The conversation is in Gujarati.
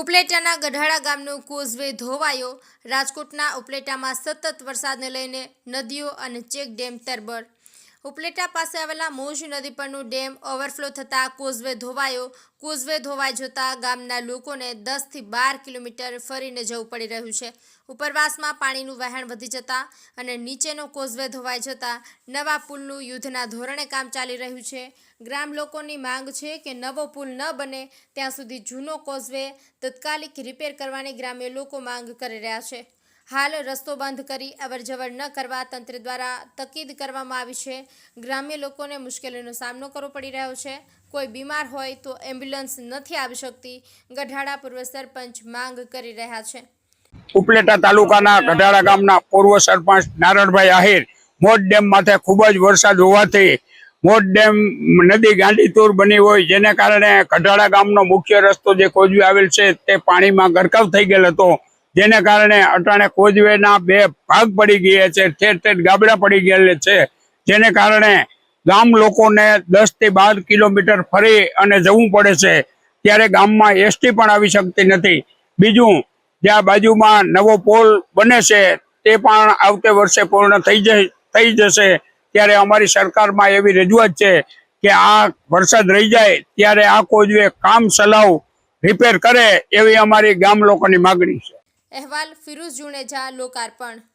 ઉપલેટાના ગઢાળા ગામનો કોઝવે ધોવાયો. રાજકોટના ઉપલેટામાં સતત વરસાદને લઈને નદીઓ અને ચેક ડેમ તરબર ઉપલેટા પાસે આવેલા મોજ નદી પરનું ડેમ ઓવરફ્લો થતાં કોઝવે ધોવાયો. કોઝવે ધોવાઈ જતા ગામના લોકોને દસથી બાર કિલોમીટર ફરીને જવું પડી રહ્યું છે. ઉપરવાસમાં પાણીનું વહેણ વધી જતા અને નીચેનો કોઝવે ધોવાઈ જતા નવા પુલનું યુદ્ધના ધોરણે કામ ચાલી રહ્યું છે. ગ્રામ લોકોની માંગ છે કે નવો પુલ ન બને ત્યાં સુધી જૂનો કોઝવે તત્કાલિક રિપેર કરવાની ગ્રામ્ય લોકો માંગ કરી રહ્યા છે. હાલ રસ્તો બંધ કરી અવરજવર ન કરવા તંત્ર દ્વારા તકીદ કરવામાં આવી છે. ગ્રામ્ય લોકોને મુશ્કેલીનો સામનો કરવો પડી રહ્યો છે. કોઈ બીમાર હોય તો એમ્બ્યુલન્સ નથી આવી શકતી. ગઢાડા પૂર્વ સરપંચ માંગ કરી રહ્યા છે. ઉપલેટા તાલુકાના ગઢાળા ગામના પૂર્વ સરપંચ નારણભાઈ આહિર મોટ ડેમ માથે ખૂબ જ વરસાદ હોવાથી મોટ ડેમ નદી ગાંડીતુર બની હોય જેને કારણે ગઢાળા ગામનો મુખ્ય રસ્તો જે કોજવે આવેલ છે તે પાણીમાં ગરકાવ થઈ ગયેલ હતો. જેને કારણે અટાણે કોજવેના બે ભાગ પડી ગયા છે, ઠેર ઠેર ગાબડા પડી ગયેલા છે. જેને કારણે ગામ લોકોને દસથી બાર કિલોમીટર ફરી અને જવું પડે છે. ત્યારે ગામમાં એસટી પણ આવી શકતી નથી. બીજું જ્યાં બાજુમાં નવો પોલ બને છે, તે પણ આવતે વર્ષે પૂર્ણ થઈ થઈ જશે. ત્યારે અમારી સરકારમાં એવી રજૂઆત છે કે આ વરસાદ રહી જાય, ત્યારે આ કોજવે કામ ચલાવ, રિપેર કરે એવી અમારી ગામ લોકોની માગણી છે. અહેવાલ ફિરોઝ જુણેજા લોકાર્પણ